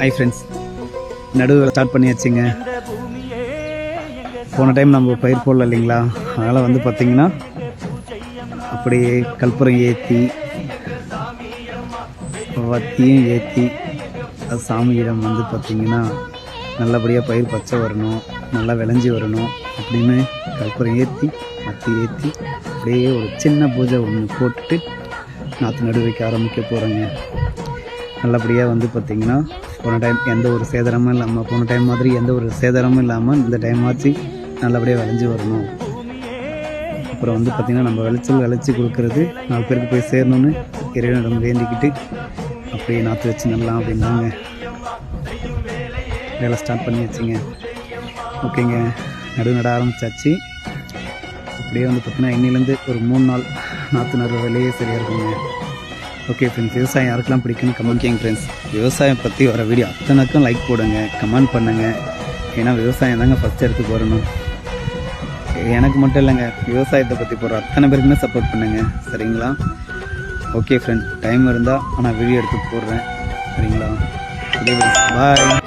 High friends நடுவில் start பண்ணியாச்சுங்க. போன டைம் நம்ம பயிர் போடல இல்லைங்களா? அதனால் வந்து பார்த்திங்கன்னா அப்படியே கற்பூரம் ஏற்றி வத்தியும் ஏற்றி அது சாமியிடம் வந்து பார்த்திங்கன்னா நல்லபடியாக பயிர் பச்சை வரணும் நல்லா விளைஞ்சி வரணும் அப்படின்னு கற்பூரம் ஏற்றி மத்தி ஏற்றி அப்படியே ஒரு சின்ன பூஜை ஒன்று போட்டுட்டு நாற்று நடு வைக்க ஆரம்பிக்க போகிறேங்க நல்லபடியாக வந்து பார்த்திங்கன்னா போன டைம் எந்த ஒரு சேதாரமும் இல்லாமல் போன டைம் மாதிரி எந்த ஒரு சேதாரமும் இல்லாமல் இந்த டைம் ஆச்சு. நல்லபடியாக விளைஞ்சி வரணும். அப்புறம் வந்து பார்த்திங்கன்னா நம்ம விளைச்சல் விளைச்சி கொடுக்கறது நாலு பேருக்கு போய் சேரணும்னு இறைவனிடம் வேண்டிக்கிட்டு அப்படியே நாற்று வச்சு நடலாம் அப்படின்னாங்க. வேலை ஸ்டார்ட் பண்ணி வச்சுங்க. ஓகேங்க. நடு நட ஆரம்பித்தாச்சு அப்படியே வந்து பார்த்திங்கன்னா இன்னிலேருந்து ஒரு மூணு நாள் நாற்று நடுற வேலையே சரியாக இருக்குங்க. ஓகே ஃப்ரெண்ட்ஸ் விவசாயம் யாருக்கெல்லாம் பிடிக்குன்னு கமெண்ட் கேங்க ஃப்ரெண்ட்ஸ் விவசாயம் பற்றி வர வீடியோ அத்தனைக்கும் லைக் போடுங்க கமெண்ட் பண்ணுங்கள் ஏன்னா விவசாயம் தாங்க ஃபஸ்ட் இடத்துக்கு வரணும் எனக்கு மட்டும் இல்லைங்க விவசாயத்தை பற்றி போடுற அத்தனை பேருக்குமே சப்போர்ட் பண்ணுங்க. சரிங்களா? ஓகே ஃப்ரெண்ட் டைம் இருந்தால் நான் வீடியோ எடுத்து போடுறேன். சரிங்களா? பாய்